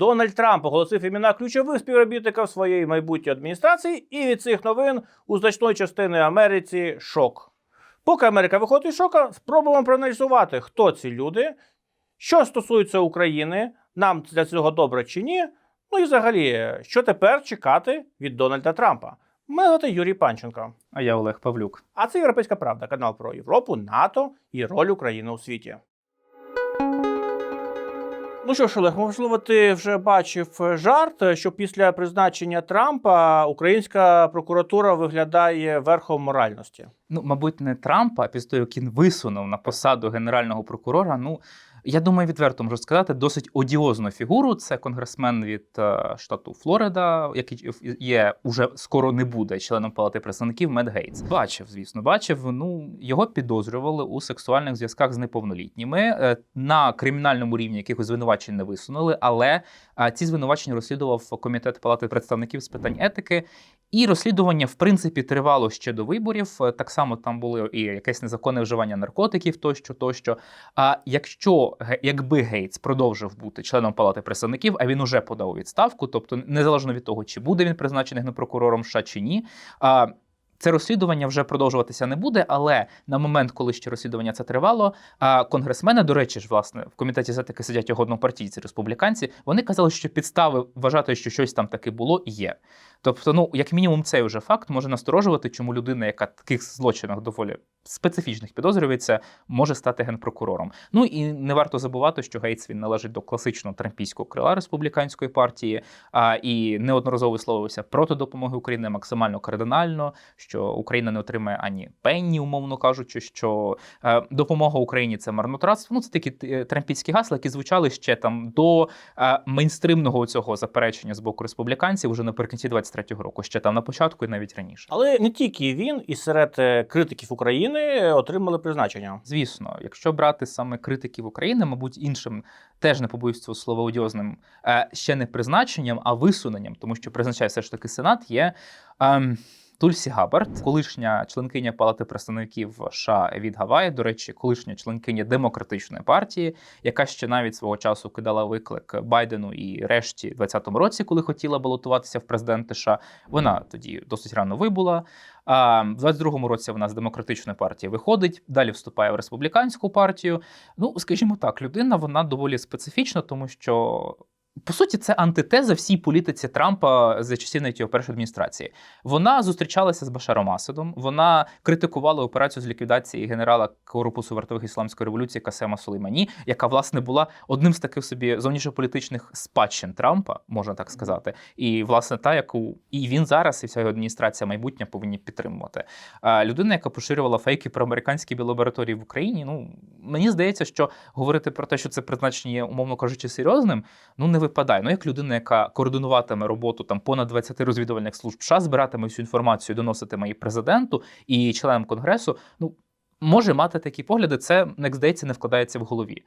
Дональд Трамп оголосив імена ключових співробітників своєї майбутньої адміністрації, і від цих новин у значної частини Америці шок. Поки Америка виходить із шока, спробуємо проаналізувати, хто ці люди, що стосується України, нам для цього добре чи ні. Ну і взагалі, що тепер чекати від Дональда Трампа? Мене звати Юрій Панченко. А я Олег Павлюк. А це Європейська Правда, канал про Європу, НАТО і роль України у світі. Ну що ж, Олег, можливо, ти вже бачив е, жарт, що після призначення Трампа українська прокуратура виглядає верхом моральності. Ну, мабуть, не Трампа, а після того, як він висунув на посаду генерального прокурора. Ну я думаю, відверто можу сказати, досить одіозну фігуру. Це конгресмен від е, штату Флорида, який є уже скоро не буде членом палати представників Мед Гейтс. Бачив, звісно, бачив. Ну його підозрювали у сексуальних зв'язках з неповнолітніми. Е, на кримінальному рівні якихось звинувачень не висунули, але е, ці звинувачення розслідував комітет палати представників з питань етики. І розслідування, в принципі, тривало ще до виборів. Е, Так само там було і якесь незаконне вживання наркотиків, тощо, тощо. А якщо якби Гейтс продовжив бути членом палати представників, а він уже подав відставку, тобто незалежно від того, чи буде він призначений генпрокурором США чи ні. А, це розслідування вже продовжуватися не буде, але на момент, коли ще розслідування це тривало, конгресмени, до речі ж, власне, в комітеті з етики сидять його однопартійці республіканці. Вони казали, що підстави вважати, що щось там таки було, є. Тобто, ну як мінімум, цей вже факт може насторожувати, чому людина, яка таких злочинах доволі специфічних підозрюється, може стати генпрокурором. Ну і не варто забувати, що Гейтс він належить до класичного трампійського крила республіканської партії, а і неодноразово висловився проти допомоги Україні максимально кардинально, що Україна не отримає ані пенні, умовно кажучи, що е, допомога Україні це марнотратство. Ну це такі е, трампійські гасла, які звучали ще там до е, мейнстримного цього заперечення з боку республіканців уже наприкінці 23-го року, ще там на початку і навіть раніше. Але не тільки він, і серед е, критиків України отримали призначення. Звісно, якщо брати саме критиків України, мабуть, іншим теж не побоюсь цього слова одіозним, е, ще не призначенням, а висуненням, тому що призначає все ж таки Сенат, є. ем, Тульсі Габбард, колишня членкиня Палати представників США від Гаваї, до речі, колишня членкиня демократичної партії, яка ще навіть свого часу кидала виклик Байдену і решті в 2020 році, коли хотіла балотуватися в президенти США. Вона тоді досить рано вибула. А в 22-му році вона з демократичної партії виходить, далі вступає в республіканську партію. Ну, скажімо так, людина вона доволі специфічна, тому що. По суті, це антитеза всій політиці Трампа за часів навіть його першої адміністрації. Вона зустрічалася з Башаром Асадом, вона критикувала операцію з ліквідації генерала корпусу вартових ісламської революції Касема Сулеймані, яка власне була одним з таких собі зовнішньополітичних спадщин Трампа, можна так сказати. І власне та, яку і він зараз, і вся його адміністрація майбутня повинні підтримувати. А людина, яка поширювала фейки про американські біолабораторії в Україні. Ну мені здається, що говорити про те, що це призначення умовно кажучи, серйозним, ну не випадає. Ну як людина, яка координуватиме роботу там понад 20 розвідувальних служб США, збиратиме всю інформацію, доноситиме і президенту і членам конгресу. Ну може мати такі погляди. Це як здається, не вкладається в голові.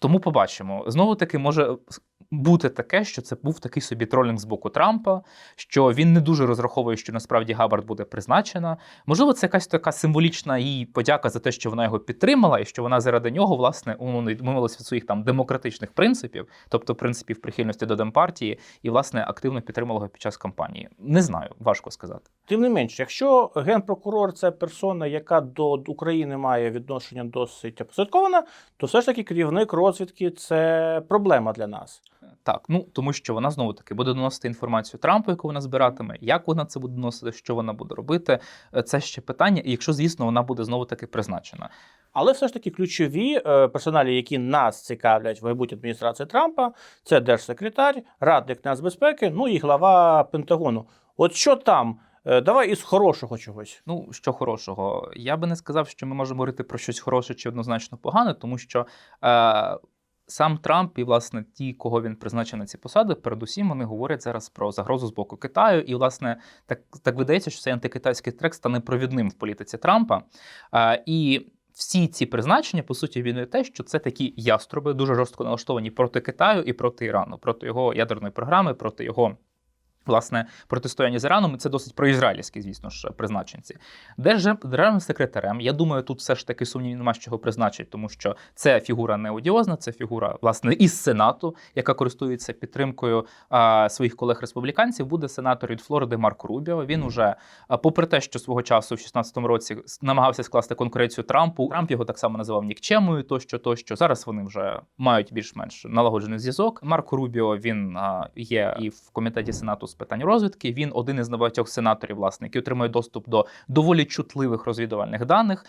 Тому побачимо. Знову таки може бути таке, що це був такий собі тролінг з боку Трампа, що він не дуже розраховує, що насправді Габард буде призначена. Можливо, це якась така символічна їй подяка за те, що вона його підтримала, і що вона заради нього, власне, відмовилася від своїх там демократичних принципів, тобто принципів прихильності до демпартії, і власне активно підтримала його під час кампанії. Не знаю, важко сказати. Тим не менш, якщо генпрокурор це персона, яка до України має відношення досить опосередковане, то все ж таки керівник розвідки це проблема для нас. Так, ну тому що вона знову таки буде доносити інформацію Трампу, яку вона збиратиме, як вона це буде доносити, що вона буде робити. Е, Це ще питання, і якщо, звісно, вона буде знову таки призначена. Але все ж таки ключові е, персоналі, які нас цікавлять в майбутній адміністрації Трампа, це держсекретар, радник нацбезпеки, ну і глава Пентагону. От що там? Е, Давай із хорошого чогось. Ну, що хорошого, я би не сказав, що ми можемо говорити про щось хороше чи однозначно погане, тому що е, сам Трамп і, власне, ті, кого він призначив на ці посади, передусім вони говорять зараз про загрозу з боку Китаю. І, власне, так, так видається, що цей антикитайський трек стане провідним в політиці Трампа. Е, і всі ці призначення, по суті, він те, що це такі яструби, дуже жорстко налаштовані проти Китаю і проти Ірану, проти його ядерної програми, проти його Власне, протистояння з Іраном це досить проізраїльські, звісно ж, призначенці. Держ- Державним секретарем, я думаю, тут все ж таки сумнівів нема з чого призначить, тому що це фігура не одіозна, це фігура власне із Сенату, яка користується підтримкою а, своїх колег-республіканців. Буде сенатор від Флориди Марк Рубіо. Він уже, попри те, що свого часу в 16-му році намагався скласти конкуренцію Трампу. Трамп його так само називав нікчемою, тощо, тощо. Зараз вони вже мають більш-менш налагоджений зв'язок. Марко Рубіо він а, є і в комітеті Сенату з питань розвідки. Він один із небагатьох сенаторів, власне, який отримує доступ до доволі чутливих розвідувальних даних.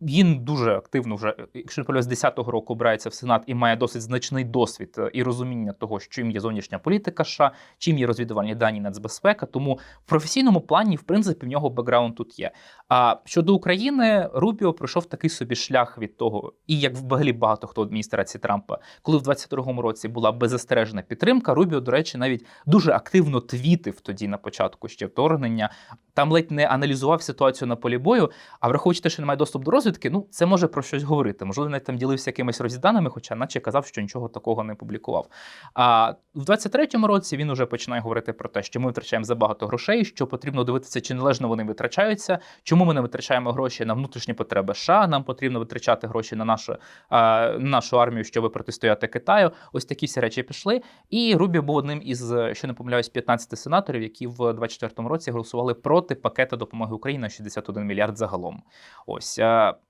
Він дуже активно вже, якщо не з 10-го року обирається в Сенат і має досить значний досвід е, і розуміння того, чим є зовнішня політика США, чим є розвідувальні дані нацбезпека. Тому в професійному плані, в принципі, в нього бекграунд тут є. А щодо України, Рубіо пройшов такий собі шлях від того, і як взагалі багато хто в адміністрації Трампа, коли в 22-му році була беззастережна підтримка. Рубіо, до речі, навіть дуже активно твітив тоді на початку ще вторгнення. Там ледь не аналізував ситуацію на полі бою. А враховуючи те, що немає доступу до розвідки, ну це може про щось говорити. Можливо, навіть там ділився якимись розвідданими, хоча наче казав, що нічого такого не публікував. А в 23-му році він уже починає говорити про те, що ми витрачаємо забагато грошей, що потрібно дивитися, чи належно вони витрачаються, чому ми не витрачаємо гроші на внутрішні потреби США. Нам потрібно витрачати гроші на нашу, а, на нашу армію, щоб протистояти Китаю. Ось такі всі речі пішли. І Рубі був одним із, що не помиляюсь, 15 сенаторів, які в 24-му році голосували проти пакету допомоги Україні на 61 мільярд загалом. Ось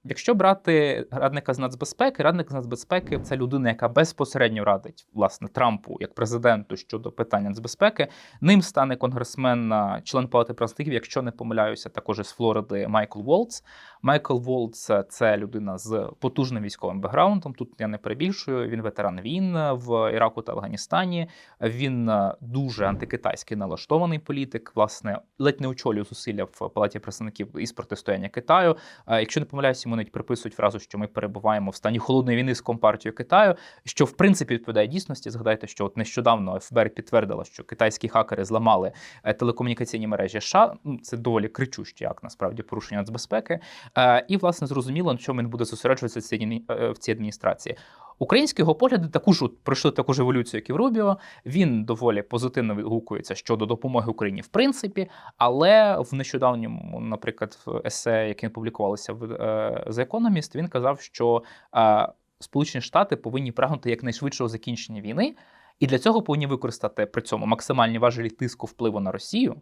якщо брати радника з нацбезпеки, радник з нацбезпеки це людина, яка безпосередньо радить власне Трампу як президенту щодо питання нацбезпеки. Ним стане конгресмен, член палати представників, якщо не помиляюся, також із Флориди Майкл Волц. Майкл Волц це людина з потужним військовим бекграундом. Тут я не перебільшую. Він ветеран війн в Іраку та Афганістані. Він е, дуже антикитайський налаштований політик. Власне, ледь не очолює зусилля в палаті представників із протистояння Китаю. Е, Якщо не помиляюся, йому навіть приписують фразу, що ми перебуваємо в стані холодної війни з компартією Китаю, що в принципі відповідає дійсності. Згадайте, що от нещодавно ФБР підтвердила, що китайські хакери зламали е, телекомунікаційні мережі США. Це доволі кричущий акт, насправді порушення нацбезпеки. Е, І власне зрозуміло, на чому він буде зосереджуватися в цій е, адміністрації. Українські його погляди також пройшли таку ж еволюцію, як і в Рубіо. Він доволі позитивно відгукується щодо допомоги Україні в принципі, але в нещодавньому, наприклад, в есе, яке публікувалося в е, The Economist, він казав, що Сполучені Штати повинні прагнути якнайшвидшого закінчення війни, і для цього повинні використати при цьому максимальні важелі тиску впливу на Росію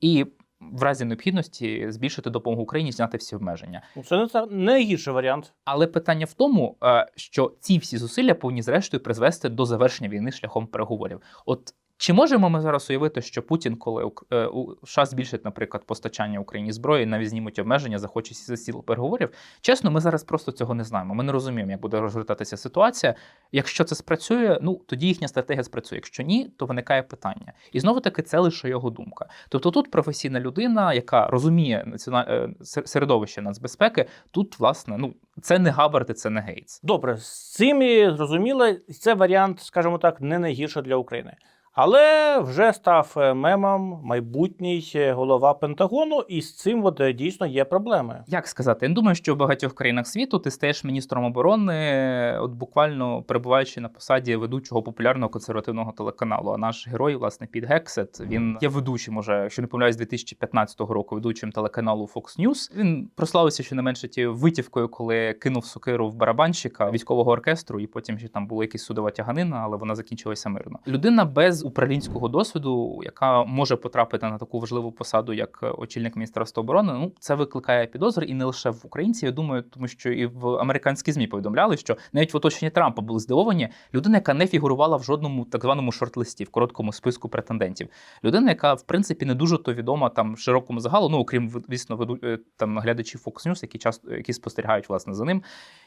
і. В разі необхідності збільшити допомогу Україні, зняти всі обмеження. Ну, Це не це найгірший варіант. Але питання в тому, е, що ці всі зусилля повинні зрештою призвести до завершення війни шляхом переговорів. От чи можемо ми зараз уявити, що Путін, коли е, США збільшить, наприклад, постачання Україні зброї, навіть знімуть обмеження, захоче сісти за стіл переговорів? Чесно, ми зараз просто цього не знаємо. Ми не розуміємо, як буде розгортатися ситуація. Якщо це спрацює, ну тоді їхня стратегія спрацює. Якщо ні, то виникає питання. І знову таки це лише його думка. Тобто тут професійна людина, яка розуміє е, середовище нацбезпеки, тут власне ну це не Габард і це не Гейтс. Добре, з цим зрозуміло, це варіант, скажімо так, не найгірший для України. Але вже став е, мемом майбутній е, голова Пентагону, і з цим от е, дійсно є проблеми. Як сказати, я думаю, що в багатьох країнах світу ти стаєш міністром оборони, от буквально перебуваючи на посаді ведучого популярного консервативного телеканалу. А наш герой, власне, Піт Гексет, він є ведучим, може, якщо не помиляюсь, з 2015 року ведучим телеканалу Fox News. Він прославився щонайменше тією витівкою, коли кинув сокиру в барабанщика військового оркестру, і потім ще там була якась судова тяганина, але вона закінчилася мирно. Людина без управлінського досвіду, яка може потрапити на таку важливу посаду, як е, очільник міністерства оборони. Ну це викликає підозри і не лише в українців. Я думаю, тому що і в американські змі повідомляли, що навіть в оточенні Трампа були здивовані. Людина, яка не фігурувала в жодному так званому шорт-листі, в короткому списку претендентів. Людина, яка в принципі не дуже то відома там широкому загалу, ну окрім звісно, веду е, там глядачів Fox News, які часто які спостерігають власне за ним,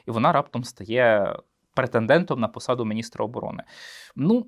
і вона раптом стає претендентом на посаду міністра оборони. Ну.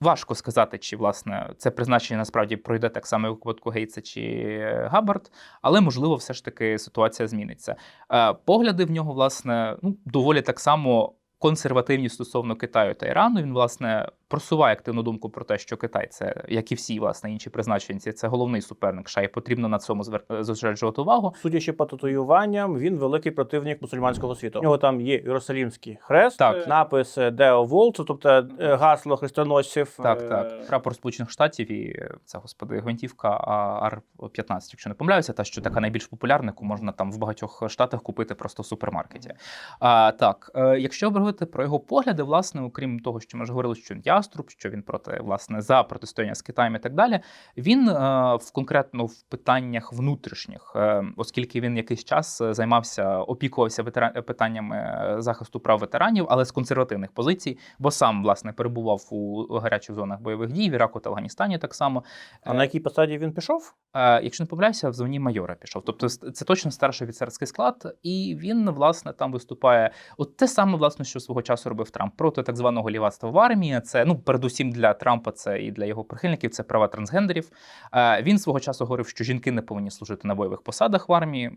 Важко сказати, чи власне це призначення насправді пройде так само, як у випадку Гейтса чи Габард, але можливо, все ж таки ситуація зміниться. Е, Погляди в нього, власне, ну доволі так само консервативні стосовно Китаю та Ірану. Він, власне, просуває активну думку про те, що Китай це, як і всі власне інші призначенці, це головний суперник США, і потрібно на цьому зосереджувати увагу. Судячи по татуюванням, він великий противник мусульманського світу. У нього там є Єрусалімський хрест, Так. е, напис Део Волт, тобто е, гасло хрестоносців. Так, Е, так. Прапор Сполучених Штатів і е, це господи гвинтівка Ар-15, якщо не помиляюся, та що така найбільш популярна, яку можна там в багатьох штатах купити просто в супермаркеті. А, так, е, якщо говорити про його погляди, власне, окрім того, що ми ж говорили, що він яструб, що він проти власне за протистояння з Китаєм і так далі. Він е, в конкретно в питаннях внутрішніх, е, оскільки він якийсь час е, займався, опікувався питаннями захисту прав ветеранів, але з консервативних позицій, бо сам власне перебував у гарячих зонах бойових дій в Іраку та Афганістані. Так само, А на якій посаді він пішов? Е, якщо не помиляюся, в званні майора пішов. Тобто це точно старший офіцерський склад, і він власне там виступає. От те саме, власне, що свого часу робив Трамп проти так званого лівацтва в армії. Це ну передусім для Трампа, це і для його прихильників, це права трансгендерів. Е, Він свого часу говорив, що жінки не повинні служити на бойових посадах в армії.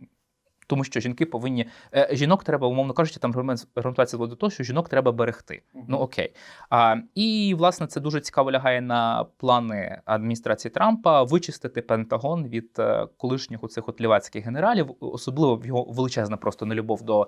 Тому що жінки повинні е, жінок треба, умовно кажучи, там аргумент- аргументація була до того, що жінок треба берегти. Ну окей. А, і власне це дуже цікаво лягає на плани адміністрації Трампа вичистити Пентагон від е, колишніх оцих от лівацьких генералів, особливо в його величезна просто нелюбов до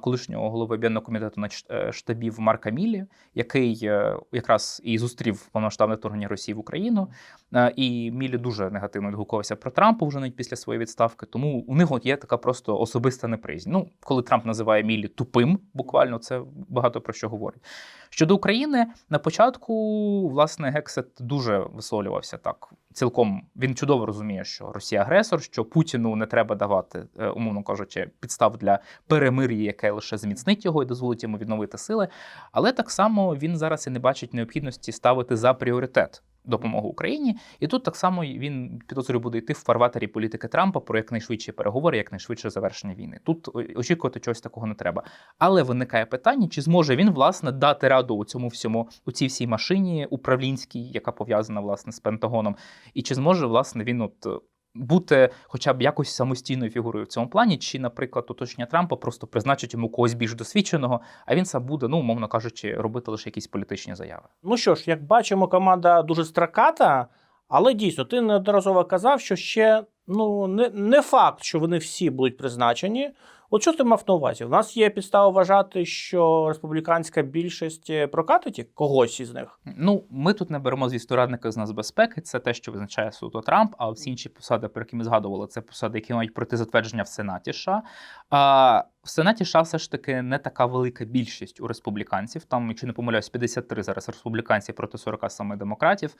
колишнього голови об'єднаного комітету на штабів Марка Мілі, який е, якраз і зустрів повномасштабне вторгнення Росії в Україну. Е, І Мілі дуже негативно відгукувався про Трампа вже навіть після своєї відставки. Тому у них от є така просто особиста неприязнь. Ну, коли Трамп називає Мілі тупим, буквально це багато про що говорить. Щодо України, на початку власне Гексет дуже висловлювався так. Цілком він чудово розуміє, що Росія агресор, що Путіну не треба давати, е, умовно кажучи, підстав для перемир'я, яке лише зміцнить його і дозволить йому відновити сили. Але так само він зараз і не бачить необхідності ставити за пріоритет допомогу Україні. І тут так само він підозрюю буде йти в фарватері політики Трампа про якнайшвидші переговори, якнайшвидше завершення війни. Тут очікувати чогось такого не треба. Але виникає питання, чи зможе він власне дати раду у цьому всьому, у цій всій машині управлінській, яка пов'язана власне з Пентагоном, і чи зможе власне він от. Бути хоча б якось самостійною фігурою в цьому плані, чи, наприклад, оточення Трампа просто призначить йому когось більш досвідченого, а він сам буде, ну умовно кажучи, робити лише якісь політичні заяви. Ну що ж, як бачимо, команда дуже страката, але дійсно, ти неодноразово казав, що ще ну, не, не факт, що вони всі будуть призначені. От що ти мав на увазі? У нас є підстава вважати, що республіканська більшість е, прокатить когось із них. Ну, ми тут не беремо, звісно, радника з нацбезпеки. Це те, що визначає суто Трамп. А всі інші посади, про які ми згадували, це посади, які мають проти затвердження в Сенаті США. А в Сенаті США все ж таки не така велика більшість у республіканців. Там, якщо не помиляюсь, 53 зараз республіканців проти 47 демократів.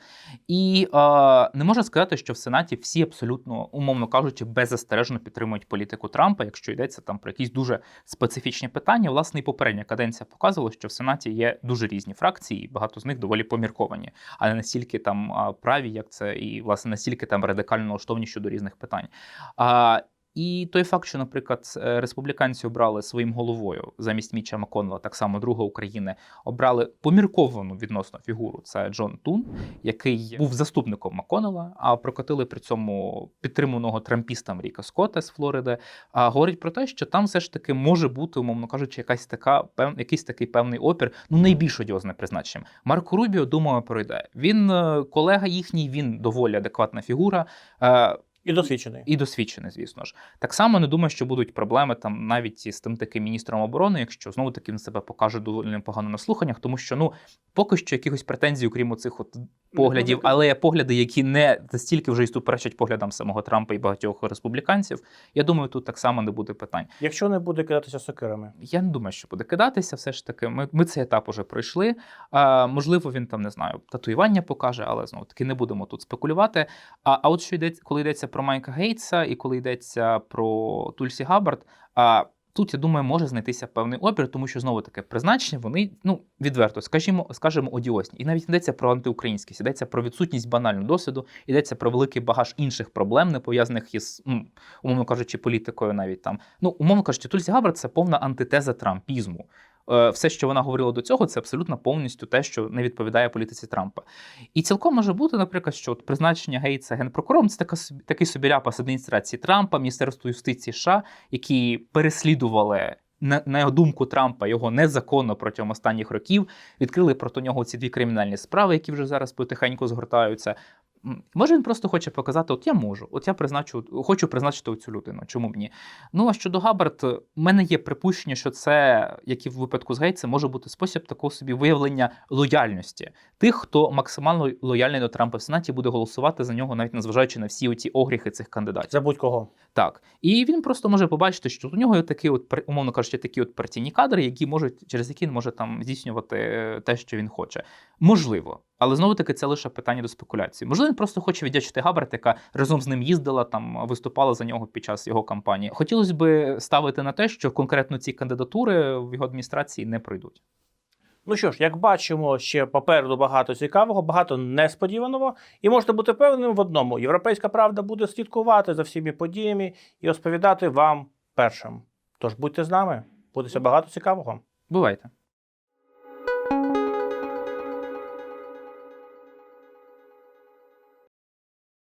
І е, не можна сказати, що в Сенаті всі абсолютно, умовно кажучи, беззастережно підтримують політику Трампа, якщо йдеться там про якісь дуже специфічні питання. Власне, і попередня каденція показувала, що в Сенаті є дуже різні фракції, багато з них доволі помірковані, а не настільки там праві, як це, і власне настільки там радикально налаштовані щодо різних питань. А, і той факт, що, наприклад, е, республіканці обрали своїм головою замість Міча Маконела, так само друга України, обрали помірковану відносно фігуру. Це Джон Тун, який був заступником Маконела, а прокотили при цьому підтриманого трампістам Ріка Скотта з Флориди. А говорить про те, що там все ж таки може бути, умовно кажучи, якась така пев... якийсь такий певний опір, ну найбільш одіозне призначенням. Марко Рубіо, думаю, пройде. Він е, колега їхній, він доволі адекватна фігура. І досвідчений. і досвідчений, звісно ж. Так само не думаю, що будуть проблеми там навіть із тим таким міністром оборони, якщо знову таки він себе покаже доволі непогано на слуханнях, тому що ну поки що якихось претензій, окрім оцих от поглядів, але погляди, які не настільки вже і суперечать поглядам самого Трампа і багатьох республіканців. Я думаю, тут так само не буде питань. Якщо не буде кидатися сокирами. Я не думаю, що буде кидатися. Все ж таки, ми, ми цей етап уже пройшли. А, можливо, він там не знаю, татуювання покаже, але знову таки не будемо тут спекулювати. А, а от що йдеться, коли йдеться про Майка Гейтса і коли йдеться про Тульсі Габбард, а тут я думаю, може знайтися певний опір, тому що знову таки призначення вони ну відверто, скажімо, скажімо, одіозні. І навіть йдеться про антиукраїнськість, йдеться про відсутність банального досвіду, йдеться про великий багаж інших проблем, не пов'язаних із, умовно кажучи, політикою, навіть там. Ну, умовно кажучи, Тульсі Габбард – це повна антитеза трампізму. Е, Все, що вона говорила до цього, це абсолютно повністю те, що не відповідає політиці Трампа. І цілком може бути, наприклад, що от призначення Гейтса генпрокурором це така такий собі ляпас адміністрації Трампа, Міністерство юстиції США, які переслідували на його думку Трампа його незаконно протягом останніх років відкрили проти нього ці дві кримінальні справи, які вже зараз потихеньку згортаються. Може, він просто хоче показати: от я можу, от я призначу, хочу призначити цю людину. Чому б ні? Ну а щодо Габард, в мене є припущення, що це, як і в випадку з Гейтсом, може бути спосіб такого собі виявлення лояльності тих, хто максимально лояльний до Трампа в Сенаті, буде голосувати за нього, навіть незважаючи на всі оці огріхи цих кандидатів. За будь-кого. Так, і він просто може побачити, що у нього є такі, от умовно кажучи, такі от партійні кадри, які можуть через які він може там здійснювати е, те, що він хоче. Можливо, але знову таки це лише питання до спекуляції. Можливо, він просто хоче віддячити Габарт, яка разом з ним їздила там, виступала за нього під час його кампанії. Хотілося би ставити на те, що конкретно ці кандидатури в його адміністрації не пройдуть. Ну що ж, як бачимо, ще попереду багато цікавого, багато несподіваного, і можете бути певним в одному: європейська правда буде слідкувати за всіми подіями і розповідати вам першим. Тож будьте з нами, буде ще багато цікавого. Бувайте.